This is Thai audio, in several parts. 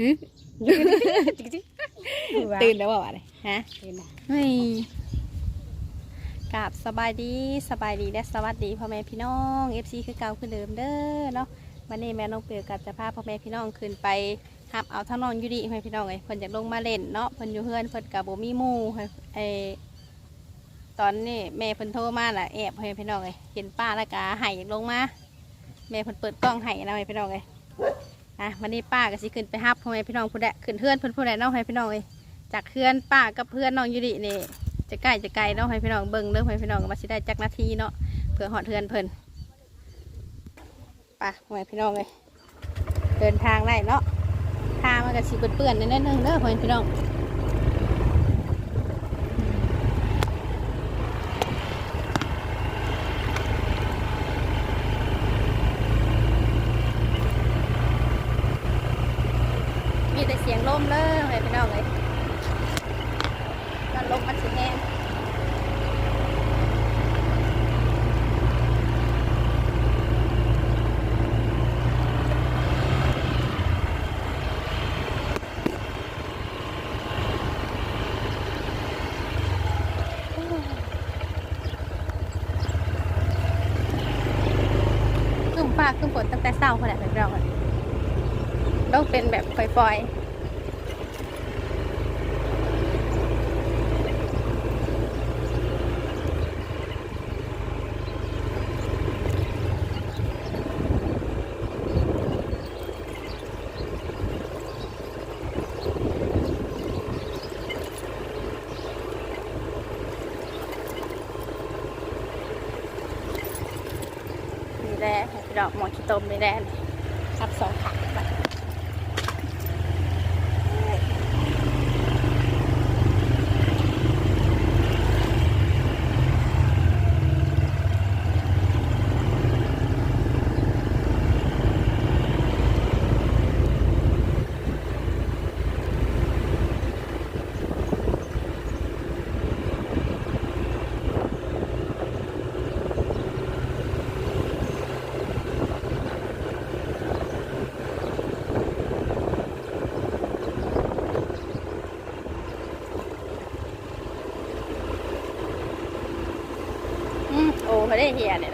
หึตื่นแล้วบ่วะเนี่ยฮะตื่นนะเฮ้ยกราบสบายดีสบายดีและสวัสดีพ่อแม่พี่น้องเอฟซีคือเก่าคือเดิมเด้อเนาะวันนี้แม่น้องเปียวกับจะพาพ่อแม่พี่น้องขึ้นไปหับเอาทั้งน้องอยูดีพ่อแม่พี่น้องเลยเพิ่นอยากลงมาเล่นเนาะเพิ่นอยู่เฮือนเพิ่นกับโบมีหมู่ไอตอนนี้แม่เพิ่นโทรมาน่ะแอบพ่อแม่พี่น้องเลยเห็นป้าแล้วก็ใหายอยากลงมาแม่เพิ่นเปิดกล้องใหายนะพ่อแม่พี่น้องเลย อะวันนี้ป้าก็สิขึ้นไปฮับพ่อแม่พี่น้องผู้ใดขึ้นเพื่อนเพื่อนผู้ใดเนาะให้พี่น้องเลยจากเพื่อนป้ากับเพื่อนน้องยูรินี่จะใกล้จะไกลเนาะให้พี่น้องเบิ่งเด้อให้พี่น้องมาสิได้จักนาทีเนาะเพื่อหอดเพื่อนเพิ่นไป่ะให้พี่น้องเลยเดินทางได้เนาะทางมันก็สิเปื้อนๆนิดนึงเด้อให้พี่น้องมีแต่เสียงลมเลยให้พี่น้องเลยแล้วลมมันสิแห้ง ครึ่ง ฟ้าขึ้นฝนตั้งแต่เช้าขนาดนี้เราต้องเป็นแบบปล่อยๆ โอ้เขาได้เฮียเนี่ย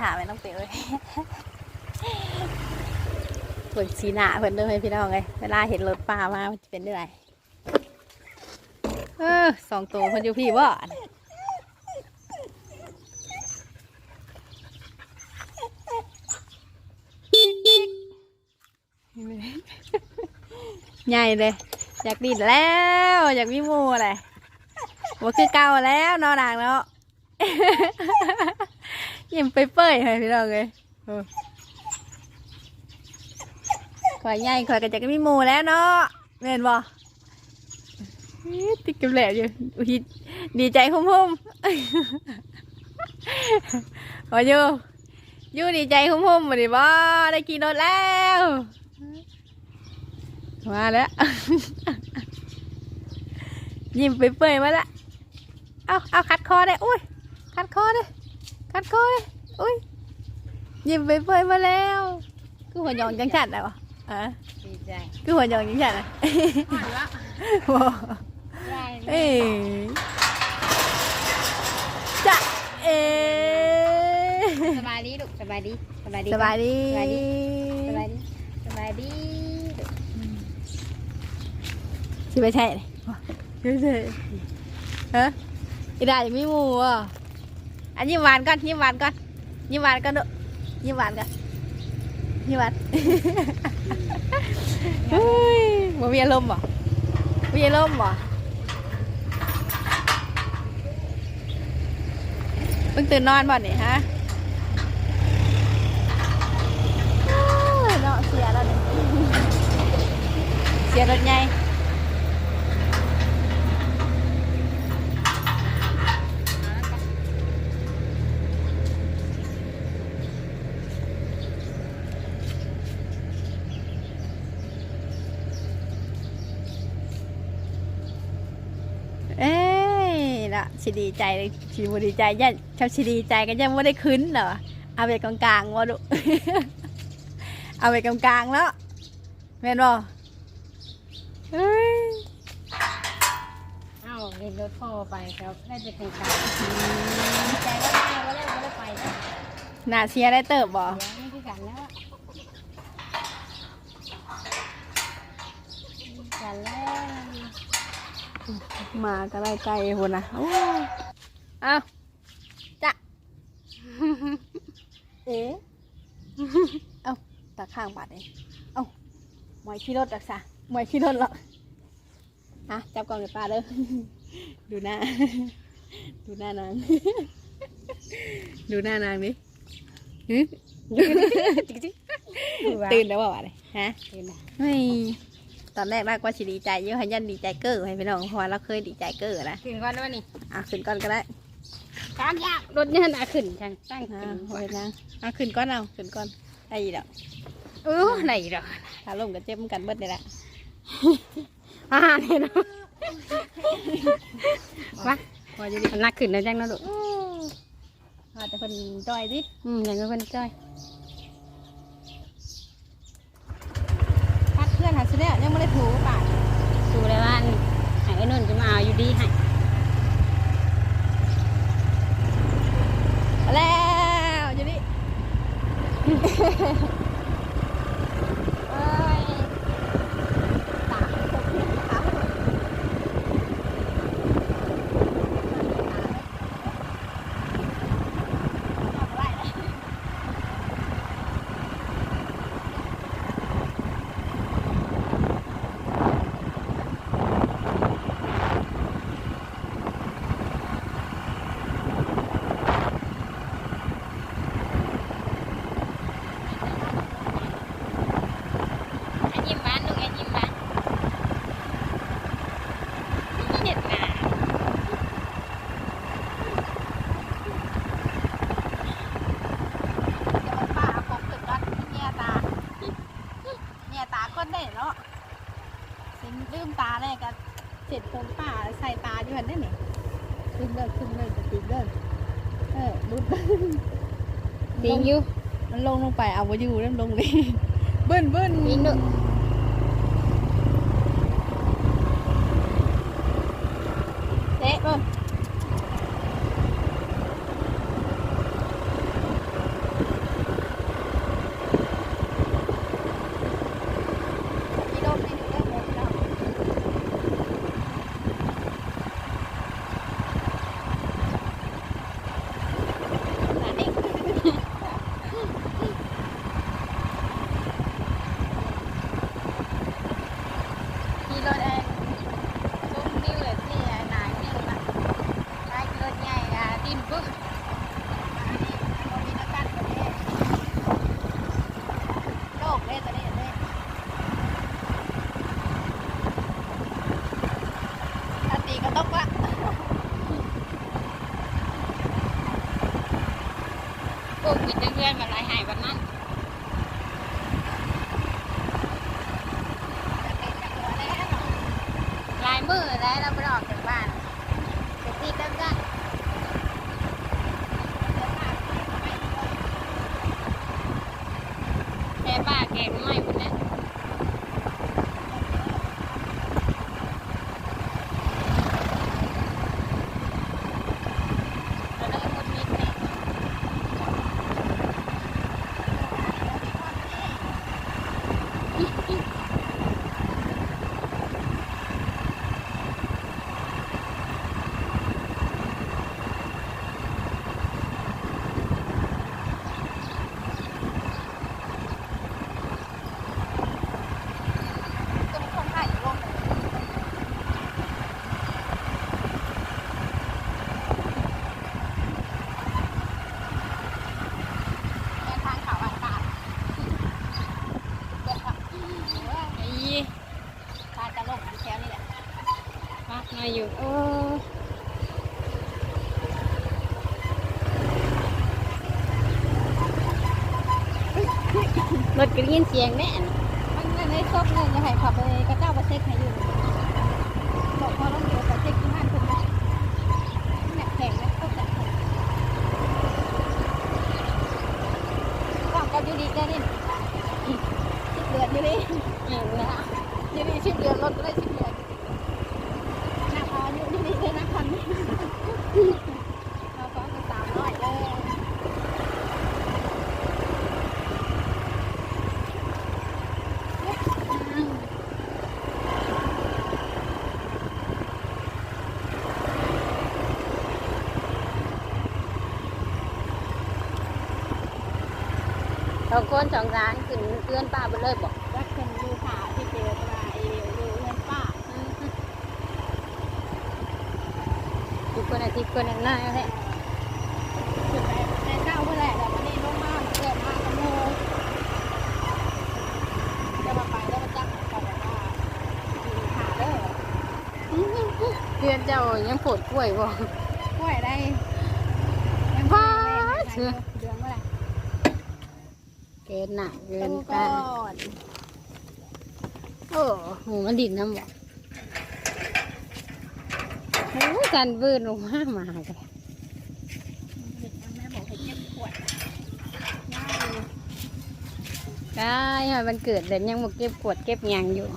ถายไม่ต้องเปลี่ยเลยเปิดสีหน้าเพิ่นเด้อให้พี่น้องเลยเวลาเห็นรถป่ามามันจะเป็นเรื่อยเออสองตัวเพิ่นอยู่พี่บ่ใหญ่เลย อยากดินแล้ว อยากมีมูอะไรว่าคือเก่าแล้วนอนหนังแล้ว ยิ้มไปเปื่อยให้พี่น้องเลยเออยใหญ่ข่อยก็จะมีหมูแล้วเนาะเห็นบ่อี๊ดติดกับแหลกอยู่ดีใจคุ้มๆขออยู่อยู่ดีใจคุ้มๆมาดิบ่ได้กินรถแล้วมาแล้วยิ้มไปเปื่อยมาล้วเอาเอาคัดคอได้อุ้ยคัดคอได้ คัดคอได้อุ้ยยิ้มไปเปื่อยๆมาแล้วคือหัวยองจังฉันแล้วอะอะดีใจคือหัวยองจังฉันอะอ่อนละโอ้ได้เอ้ยจะเอสบายดีลูกสบายดีสบายดีสบายดีสบายดีสบายดีสบายดีลูกสิไปใช่เลยไม่ใช่ฮะอีดาอย่างมีหมูอะ อันยิ้มหวานก่อนยิ้มหวานก่อนยิ้มหวานก่อนดูยิ้มหวานก่อนยิ้มหวานเฮ้ยบ่มีอารมณ์บ่มีอารมณ์บ่เพิ่งตื่นนอนบ่เนี่ยฮะเนาะเสียแล้วเนี่ยเสียรถใหญ่เอ้ยละ สิดีใจเลยสิบดีใจยันชอบสิดีใจกันยังไม่ได้ขึ้นเหรอเอาไปกลางๆวะดูเอาไปกลางๆแล้วแม่นบ่เฮ้ยเอ้าเห็นรถพ่อไปครับได้จะเป็นการดีใจก็ได้ก็ได้ก็ได้ไปนะหน้าเสียได้เติบบ่เดี๋ยวไม่คือกันแล้วกันแล้ว มาก็ได้ไกลคนนะโอ้ยเอาจ้ะเอ๊ะเอาตาข้างบาดเองเอาหมอยขี้รถรักษาหมอยขี้รถหรอกฮะจับกล่องเลยป้าเด้อดูหน้า ดูหน้านาง ดูหน้านางดิหึตื่นแล้วบ่าวะเลยฮะตื่นนะเฮ้ย ตอนแรกมากว่าสิดีใจเยอะให้ยันดีใจเกอร์ให้พี่น้องเพราะว่าเราเคยดีใจเกอร์นะตื่นก่อนด้วยนี่อะขึ้นก่อนก็ได้ตามยากรถเนี่ยน่ะขึ้นช่างตั้งอ่าขึ้นโอ้ยนะเอาขึ้นก่อนเอาขึ้นก่อนได้อีกแล้วเออไหนดอกถ้าลมกับเจ็บกันเบิดเลยละอ่าเนี่ยเนาะมาพอจะดีมันนักขึ้นแล้วจังเนาะลูกอาจจะเป็นจอยดิอืมอย่างก็เป็นจ้อย พัดเพื่อนหาซื้อเนี่ยยัง ไม่ได้ถูป่ะดูเลยว่าไอ้นุ่นจะมาเอาอยู่ดีให้เอาแล้วอยู่นี่ เอ้ย ตากตกที่ขา ไอ้ยิ้มหวานลูกไอ้ยิ้มหวานนี่เด็ดหนา เดี๋ยวป้าเอาของขึ้นก่อนเนี่ยตาเนี่ยตาก้นได้เนาะสิลืมตาเลยกันเสร็จผมป้าใส่ตาอยู่หันได้ไหมขึ้นเลิกขึ้นเลิกจะติดเลิกเออรุด ปิ งอยู่มันลงลงไปเอาไว้อยู่แล้วมันลงเลยเบิ้นเบิ้นปิงลูกเตะเบิ้น รถไอ้ซุ้มนิ้วเลยที่ไอ้นายนิ้วนะไอ้รถใหญ่อะดินปึ๊กอันนี้บ่มีนักการประเทศโลกเลยตอนนี้เลยถ้าตีก็ตกละ พวกมีาไล่หายวันนั้น จะตีจากหัวแล้ว ลายมือแล้วเราไม่ได้ออกจากบ้านไปตีกันกันแม่ป้าแกงไม่หมดแล้ว แล้วก็คนมีเนี่ย ก็มีคนถ่ายอยู่ลงแนทางเขาอากาศเดี๋ยวค่ะ ไอ้ ปลาจะลงอยู่แถวนี้แหละ ป้า มาอยู่โอ้รถก็ได้ยินเสียงแน่มันเงินในซบเงินจะให้ขับไปกระเจ้าประเทศให้อยู่บอกพอต้องเดี๋ยวประเทศที่ห้านคนนะแหนกแข็งนะก็จะว่างกับยูดีได้นี่ชิบเดือนยูดี เออนะ ยูดีชิบเดือนรถก็ได้ชิบเดือนหน้าพอยูดีได้นะคันนี้เราฟ้องกันสามร้อยเลย ส องคนสองร้านขึ้นเพื่อนป้าไปเลยบอกว่าคนดูข่าวที่เจอตราเอวดูเงินป้าทุกคนอาทิตย์คนหนึ่งหน้าแหละจุดไปในเจ้าเพื่อแหละแต่วันนี้ลงมาเกิดมาขโมยจะมาไปแล้วมาจับกันแบบว่าดูข่าวเด้อเพื่อนเจ้ายังปวดกล้วยบ่กล้วยได้ยังว้าเชื่อเดือนเมื่อไหร่ เกินหนักเกินไปก่อนโอ้โหมันดินน้ำบ่โอ้ยการบืนลงมามากันเด็กแม่บอกเก็บขวดย่าดูได้ค่ะมันเกิดแต่ยังมาเก็บกวดเก็บยังอยู่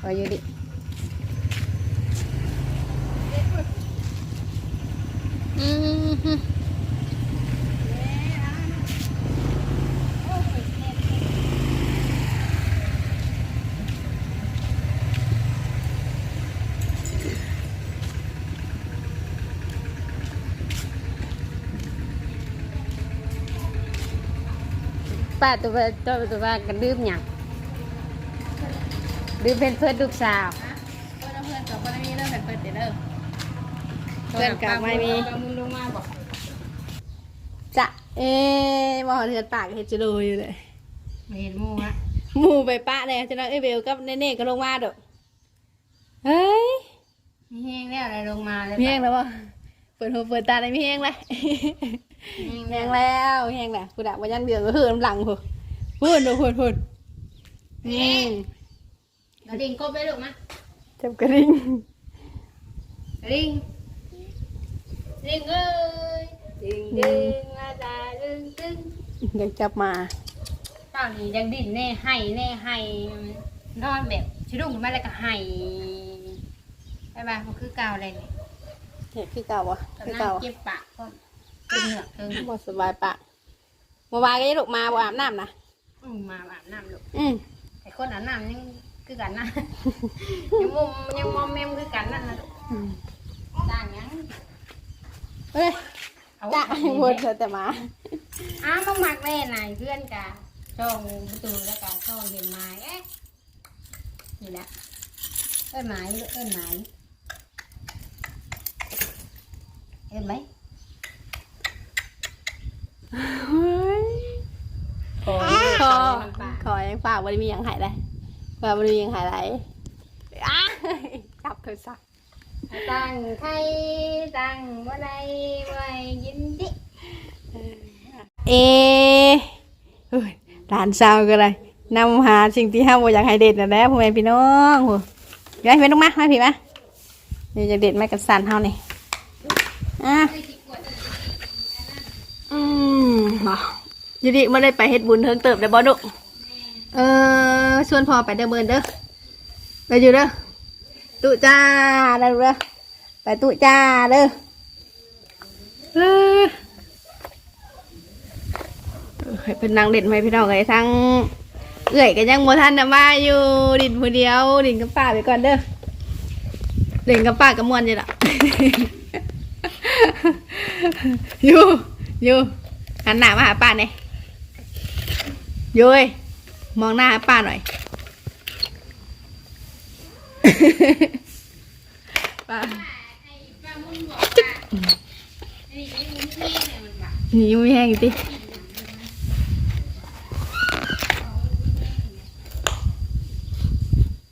พออยู่ดิอืมฮึ เย้อะโอ้ยเน็ต ป้าตัวว่าตัวตัวว่ากันดื่มหยังดื่มเป็นเพื่อนลูกสาวนะเพื่อนเพื่อนกับคนนี้เริ่มเป็นเปิดเด้อเพื่อนกับไม่มีปลามุนลงมาบอกจะเอ๊ะมองเถือนปากเฮดจะโดอยู่เลยไม่เห็นหมูอะหมู่ไปปะเลยจะนั่งเอ้ยเบลกับเน่ๆก็ลงมาเด้อเฮ้ยมีแห้งแล้วอะไรลงมาเลยมีแห้งแล้ววะ เปิดหูเปิดตาได้มีแห้งเลยแห้งแห้แล้วงแล้วแห้งแหละกูดักวันยันเดือดก็คือน้ำหลังพูพูดดูพูดพูดอืมกระดิ่งกบไปลูกมาจับกระดิ่งกระดิ่งดิ่งเอ้ยดิ่งดิ่งมาตาดึงดึงเดี๋ยวจับมาตอนนี้ยังดิ่นแน่ให้แน่ให้นอนแบบชิดุ้งขึ้นมาแล้วก็ให้ไปบ้านมันคือเก่าเลยเนี่ยเห็นคือเก่าวะตอนคือนั้นเก่าวะเก็บปากก็เป็นเหงือกเทิงบ่สบายปากเมื่อวานก็ยังลูกมาบ่อาบน้ำนะอืมมาอาบน้ำลูกอืมไอ้คนอาบน้ำยังคือกันนะ ยังมุมยังมอมแมมคือกันนั่นนะลูกอืมจ้างยังเฮ้ยเอาจ้าเอาให้วนเธอแต่มาอ้าวมาหมักแม่นายเพื่อนกะช่องประตูแล้วกะช่องเห็นไม้เอ๊ะนี่แหละเอิ้นหมายเอิ้นหมาย เอิ้นไหมเฮ้ยขอขอขอยังฝากบริมีหยังหายเลยฝากบริมีหยังหายไรอ้าจับโทรศัพท์ตั้งไทยตั้งว่าใดไว้ยินดิเอเฮ้ยหลานสาวก็เลยนำหาสิ่งที่ห้ามบ่อยากให้เด็ดนะแหละพ่อแม่พี่น้องโหเดี๋ยวให้เป็นลูกมามาพี่มาเดี๋ยวจะเด็ดไม้กันสันเฮานี่ อะอืมบ่อยู่ดิไม่ได้ไปเฮ็ดบุญเทิงเติบได้บ่ดุเออชวนพ่อไปเด้อเบินเด้อไปอยู่เด้อตุจ้าเด้อเด้อไปตุจ้าเด้อเออให้เป็นนางเด่นไหมพี่น้องไอ้ทั้งเอื่อยกันยังโมทันนะมาอยู่ดินผู้เดียวดินกับป้าไปก่อนเด้อดินกับป้ากับมวนอยู่ละ ยู่อยู่หันหน้ามาหาป้าหน่อยอยุ้ยมองหน้าหาป้าหน่อย ป้าหนีไม่แห้งอยู่ติ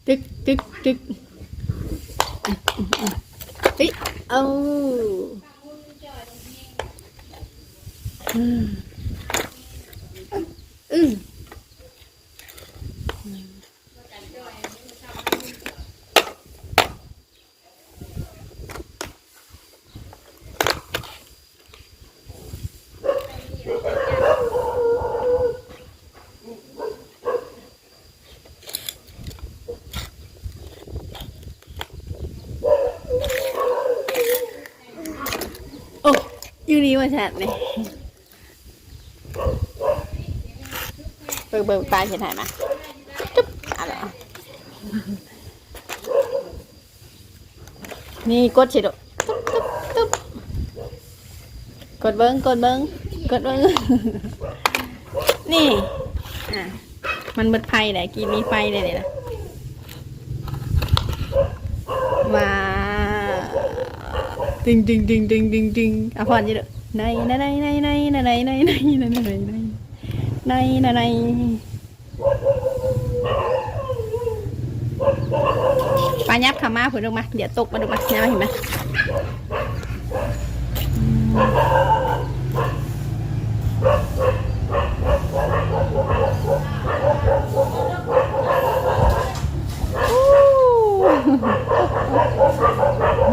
ตึกตึกตึกเฮ้ยเอาอืมอืมโอ้ อยู่นี่ว่าฉันนี่ยเบิ่งเบิ่งตาเห็นไหมจุ๊บอะไรนี่กดสิลูกตุ๊บตุ๊บตุ๊บกดเบิ้งกดเบิ้งกดเบิ้งนี่อะมันเบิดไฟแหละกีมีไฟเลยเนี่ยนะว้าว ดึงดึงดึงดึงดึงดึงอะพอนอยี่เด้อในในในในในในในในในในในในในในในปลายับขามาผืนลงมา เดี๋ยวตกมาดูมาเนี่ยเห็นไหม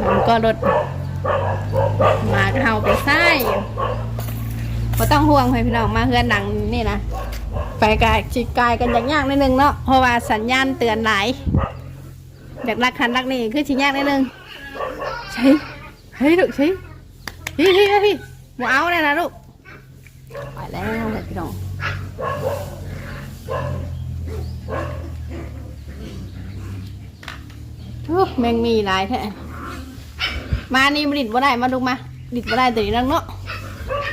มันก็รถ มากเฮาไปไส้ก็ต้องห่วงให้พี่น้องมาเฮือนหนังนี่นะไปกายจิตกายกันอย่างยากนิดนึงเนาะเพราะว่าสัญญาณเตือนหลายอยากรักคันรักนี่คือชิยากนิดนึงใช่เฮ้ยลูกใช่พี่พี่พี่หมูเอาเลยนะลูกไปแล้วเลยพี่น้องโอ้แมงมีหลายแท้มานี่มาดิดบ่ได้มาดูมา ดิดบ่ได้ตัวนี้นั่งเนาะ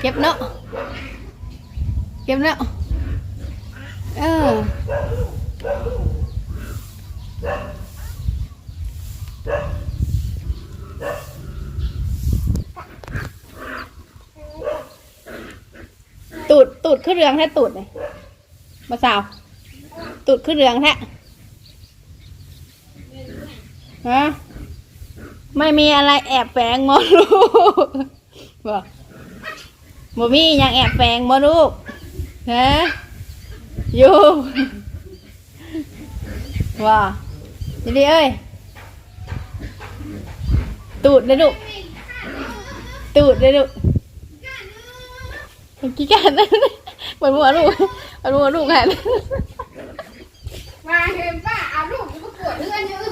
เก็บเนาะเก็บเนาะเออตูดตูดขึ้นเรืองแท้ตูดเลยมาสาว ตูดขึ้นเรืองแท้ฮะ ไม่มีอะไรแอบแฝงมอลูกบอกบ่มีหยังแอบแฝงมอลูกฮะอยู่ว่าดีดีเอ้ย ตูดเลยลูก ตูดเลยลูกเมื่อกี้กันเหมือนหัวลูกเหมือนหัวลูกแหละมาเห็นป้าเอาลูกมาปวดเลือดเยอะ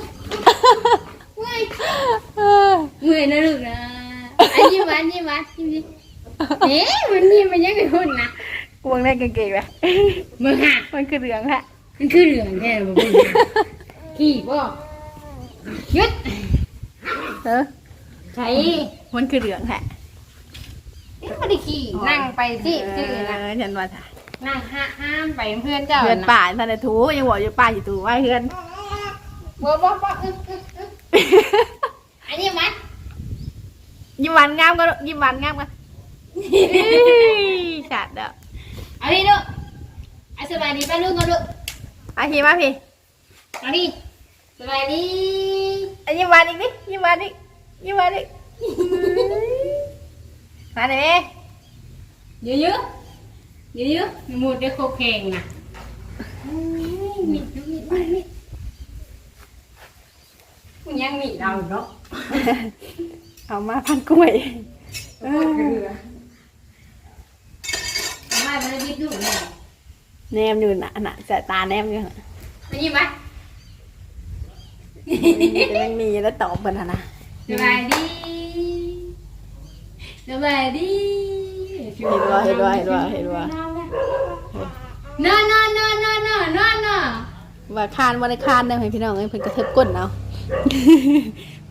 เมื่อยเมื่อยนะลูกนะอันนี้วันนี้วันยิ้มดิเอ๊ะวันนี้มันยังไงหุ่นนะกวงได้เก่งๆไหมมึงหักมันคือเหลืองฮะมันคือเหลืองแท้บ่มึงหักขี่บ่ยึดเออใช้มันคือเหลืองฮะไม่ได้ขี่นั่งไปที่ชื่อนะเออฉันว่าถ่ายนั่งห้าห้ามไปเพื่อนเจ้าเพื่อนนะป่าท่านได้ถูยังบอกอยู่ป่าอยู่ถูไว้เพื่อนบ่บ่บ่อึ๊บ อึ๊บอึ๊บอันนี้มันยิ้มหวานงามก็ยิ้มหวานงามกันขาดเด้อเอาดิลูกเอาสบายดีป่ะลู ยังมีเราเนาะเอามาพันกล้วยเออทำไมมันได้ยิบดูเนี่ยแนมอยู่น่ะน่ะสายตาแนมอยู่น่ะมายิบไหมจะยังมีแล้วตอบกันนะสบายดีสบายดีเห็นว่าเห็นว่าเห็นว่าเห็นว่านอนนอนนอนนอนนอนนอนนอนว่าคานว่าได้คานได้ไหมพี่น้องเอ้ยเพิ่นกระเทิบก้นเอา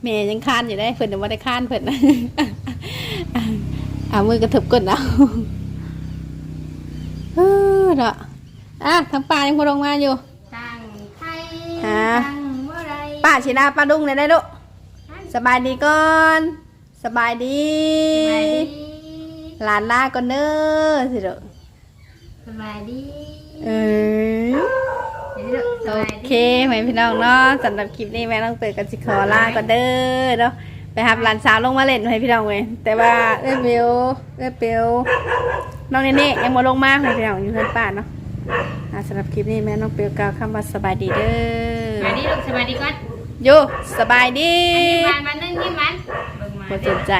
แม่ยังคานอยู่ได้เพิ่นน่ะว่าได้คานเพิ่นนะเอามือกระเทิบก้นเอาเออเนาะอะทางป่ายังพอลงมาอยู่ตั้งไทยฮะตั้งเมื่อไรป้าชีนาป้าดุ้งเลยได้ลูกสบายดีก่อนสบายดีสบายดีหลานลาก่อนเด้อสิลูกสบายดีเออเดี๋ยวลูกส โอบายเคดีไหมพี่น้องเนาะสำหรับคลิปนี้แม่ต้องเปิดกันสิขอลาก่อนเด้อเนาะไปหับหลานสาวลงมาเล่นให้พี่น้องเลยแต่ว่าเอ้ยเบลเอ้ยเบลน้องเนเน่ยังมาลงมาให้พี่น้องอยู่เพื่อนป้าเนาะอะสำหรับคลิปนี้แม่น้องเปลกล่าวคำว่าสบายดีเด้สบายดีลูกสบายดีก่อนอโยสบายดียิ้มมันมันนึงยิ้มมันเบิ่งมาหมดเด้สอนใจ